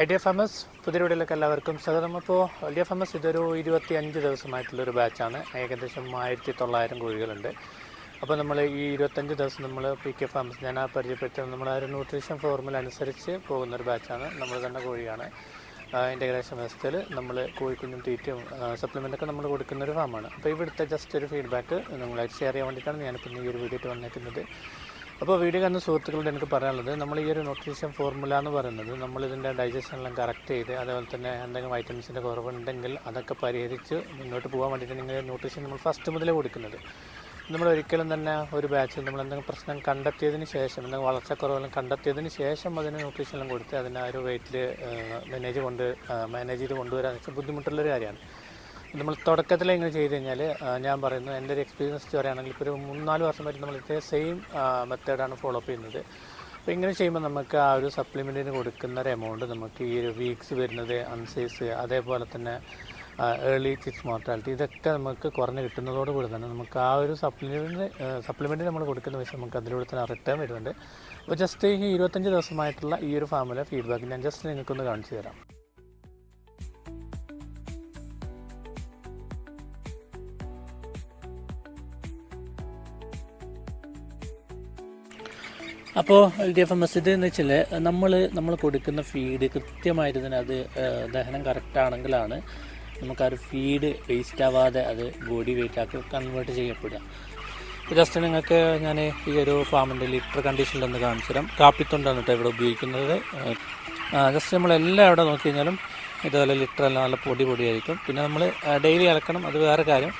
I D F M S പുതിയ വീഡിയോയിലേക്ക് എല്ലാവർക്കും സ്വാഗതം. അപ്പോൾ I D F M S ഇതൊരു ഇരുപത്തി അഞ്ച് ദിവസമായിട്ടുള്ളൊരു ബാച്ചാണ് ഏകദേശം ആയിരത്തി തൊള്ളായിരം കോഴികളുണ്ട്. അപ്പോൾ നമ്മൾ ഈ ഇരുപത്തഞ്ച് ദിവസം നമ്മൾ പി കെ ഫാംസ് ഞാൻ ആ പരിചയപ്പെട്ട നമ്മൾ ആ ഒരു ന്യൂട്രീഷൻ ഫോർമുല അനുസരിച്ച് പോകുന്ന ഒരു ബാച്ചാണ് നമ്മൾ തന്നെ കോഴിയാണ്. ഇന്റഗ്രേഷൻ വ്യവസ്ഥയിൽ നമ്മൾ കോഴിക്കുഞ്ഞും തീറ്റയും സപ്ലിമെന്റൊക്കെ നമ്മൾ കൊടുക്കുന്ന ഒരു ഫാമാണ് അപ്പോൾ ഇവിടുത്തെ ജസ്റ്റ് ഒരു ഫീഡ്ബാക്ക് നിങ്ങളായിട്ട് ഷെയർ ചെയ്യാൻ വേണ്ടിയിട്ടാണ് ഞാനിപ്പോൾ ഈ ഒരു വീഡിയോ വന്നേക്കുന്നത്. അപ്പോൾ വീഡിയോ കണ്ട സുഹൃത്തുക്കളോട് എനിക്ക് പറയാനുള്ളത് നമ്മൾ ഈ ഒരു ന്യൂട്രീഷൻ ഫോർമുല എന്ന് പറയുന്നത് നമ്മൾ ഇതിന്റെ ഡൈജഷൻ എല്ലാം കറക്റ്റ് ചെയ്ത് അതേപോലെ തന്നെ എന്തെങ്കിലും വൈറ്റമിൻസിന്റെ കുറവുണ്ടെങ്കിൽ അതൊക്കെ പരിഹരിച്ച് മുന്നോട്ട് പോകാൻ വേണ്ടിയിട്ട് നിങ്ങൾ ന്യൂട്രീഷൻ നമ്മൾ ഫസ്റ്റ് മുതലേ കൊടുക്കുന്നത്. നമ്മൾ ഒരിക്കലും തന്നെ ഒരു ബാച്ചിൽ നമ്മൾ എന്തെങ്കിലും പ്രശ്നം കണ്ടെത്തിയതിന് ശേഷം എന്തെങ്കിലും വളർച്ചക്കുറവെല്ലാം കണ്ടെത്തിയതിന് ശേഷം അതിന് ന്യൂട്രീഷനെല്ലാം കൊടുത്ത് അതിനെ ആ ഒരു വെയിറ്റിൽ മാനേജ് കൊണ്ട് മാനേജ് ചെയ്ത് കൊണ്ടുവരാൻ ബുദ്ധിമുട്ടുള്ളൊരു കാര്യമാണ്. നമ്മൾ തുടക്കത്തിൽ ഇങ്ങനെ ചെയ്ത് കഴിഞ്ഞാൽ ഞാൻ പറയുന്നു എന്റെ ഒരു എക്സ്പീരിയൻസ് പറയുകയാണെങ്കിൽ ഇപ്പോൾ ഒരു മൂന്നാൽ വർഷം വരെ നമ്മൾ ഇതേ സെയിം മെത്തേഡാണ് ഫോളോ അപ്പ് ചെയ്യുന്നത്. അപ്പോൾ ഇങ്ങനെ ചെയ്യുമ്പോൾ നമുക്ക് ആ ഒരു സപ്ലിമെന്റിന് കൊടുക്കുന്ന ഒരു എമൗണ്ട് നമുക്ക് ഈ ഒരു വീക്സ് വരുന്നത് അൺസൈസ് അതേപോലെ തന്നെ ഏർലി ചിക്സ് മോർട്ടാലിറ്റി ഇതൊക്കെ നമുക്ക് കുറഞ്ഞ് കിട്ടുന്നതോടുകൂടി തന്നെ നമുക്ക് ആ ഒരു സപ്ലിമെന്റ് സപ്ലിമെന്റ് നമ്മൾ കൊടുക്കുന്ന പൈസ നമുക്ക് അതിലൂടെ തന്നെ റിട്ടേൺ വരുന്നുണ്ട്. അപ്പോൾ ജസ്റ്റ് ഈ ഇരുപത്തഞ്ച് ദിവസമായിട്ടുള്ള ഈ ഒരു ഫാമിലെ ഫീഡ്ബാക്ക് ഞാൻ ജസ്റ്റ് നിങ്ങൾക്കൊന്ന് കാണിച്ചു തരാം. അപ്പോൾ എൽ ഡി എഫ് ഇത് എന്ന് വെച്ചാൽ നമ്മൾ നമ്മൾ കൊടുക്കുന്ന ഫീഡ് കൃത്യമായിട്ട് തന്നെ അത് ദഹനം കറക്റ്റ് ആണെങ്കിലാണ് നമുക്ക് ആ ഒരു ഫീഡ് വേസ്റ്റ് ആവാതെ അത് ബോഡി വെയിറ്റ് ആക്കി കൺവേർട്ട് ചെയ്യപ്പെടുക. ജസ്റ്റ് നിങ്ങൾക്ക് ഞാൻ ഈ ഒരു ഫാമിന്റെ ലിറ്റർ കണ്ടീഷനിലൊന്ന് കാണിച്ചു തരാം. കാപ്പിത്തൊണ്ടാണ് കേട്ടോ ഇവിടെ ഉപയോഗിക്കുന്നത്. ജസ്റ്റ് നമ്മളെല്ലാം ഇവിടെ നോക്കി കഴിഞ്ഞാലും ഇതുപോലെ ലിറ്റർ എല്ലാം നല്ല പൊടി പൊടിയായിരിക്കും. പിന്നെ നമ്മൾ ഡെയിലി ഇളക്കണം അത് വേറെ കാര്യം.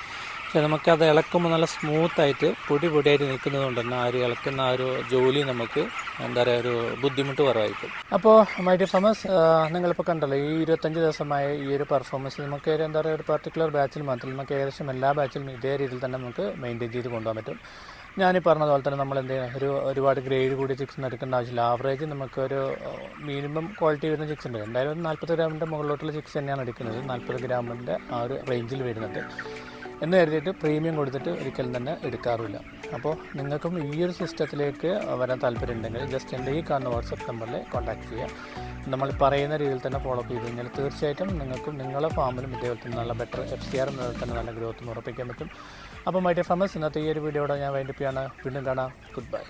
നമുക്കത് ഇളക്കുമ്പോൾ നല്ല സ്മൂത്തായിട്ട് പൊടി പൊടിയായിട്ട് നിൽക്കുന്നത് കൊണ്ട് തന്നെ ആ ഒരു ഇളക്കുന്ന ആ ഒരു ജോലി നമുക്ക് എന്താ പറയുക ഒരു ബുദ്ധിമുട്ട് കുറവായിരിക്കും. അപ്പോൾ മൈ ഡിയർ ഫാമേഴ്സ് നിങ്ങളിപ്പോൾ കണ്ടല്ലോ ഈ ഇരുപത്തഞ്ച് ദിവസമായ ഈ ഒരു പെർഫോമൻസ് നമുക്ക് എന്താ പറയുക ഒരു പർട്ടിക്കുലർ ബാച്ചിൽ മാത്രം നമുക്ക് ഏകദേശം എല്ലാ ബാച്ചിലും ഇതേ രീതിയിൽ തന്നെ നമുക്ക് മെയിന്റെയിൻ ചെയ്ത് കൊണ്ടുപോകാൻ പറ്റും. ഞാൻ പറഞ്ഞതുപോലെ തന്നെ നമ്മൾ എന്ത് ഒരു ഒരുപാട് ഗ്രേഡ് കൂടിയ ചിക്സ് എടുക്കേണ്ട ആവശ്യമില്ല. ആവറേജ് നമുക്കൊരു മിനിമം ക്വാളിറ്റി വരുന്ന ചിക്സ് ഉണ്ട്. എന്തായാലും നാൽപ്പത് ഗ്രാമിന്റെ മുകളിലോട്ടുള്ള ചിക്സ് തന്നെയാണ് എടുക്കുന്നത്. നാൽപ്പത് ഗ്രാമിന്റെ ആ ഒരു റേഞ്ചിൽ വരുന്നുണ്ട് എന്ന് കരുതിയിട്ട് പ്രീമിയം കൊടുത്തിട്ട് ഒരിക്കലും തന്നെ എടുക്കാറില്ല. അപ്പോൾ നിങ്ങൾക്കും ഈ ഒരു സിസ്റ്റത്തിലേക്ക് വരാൻ താല്പര്യമുണ്ടെങ്കിൽ ജസ്റ്റ് എന്റെ ഈ കാണുന്ന വാട്സപ്പ് നമ്പറിൽ കോൺടാക്ട് ചെയ്യുക. നമ്മൾ പറയുന്ന രീതിയിൽ തന്നെ ഫോളോ അപ്പ് ചെയ്ത് കഴിഞ്ഞാൽ തീർച്ചയായിട്ടും നിങ്ങൾക്കും നിങ്ങളുടെ ഫാമിലും ഇതേപോലെ തന്നെ നല്ല ബെറ്റർ എഫ് സി ആർ എന്നതിൽ തന്നെ നല്ല ഗ്രോത്തും ഉറപ്പിക്കാൻ പറ്റും. അപ്പോൾ മൈ ഡിയർ ഇന്നത്തെ ഈ ഒരു വീഡിയോയുടെ ഞാൻ വൈൻഡപ്പ് വീണ്ടും കാണാം. Good bye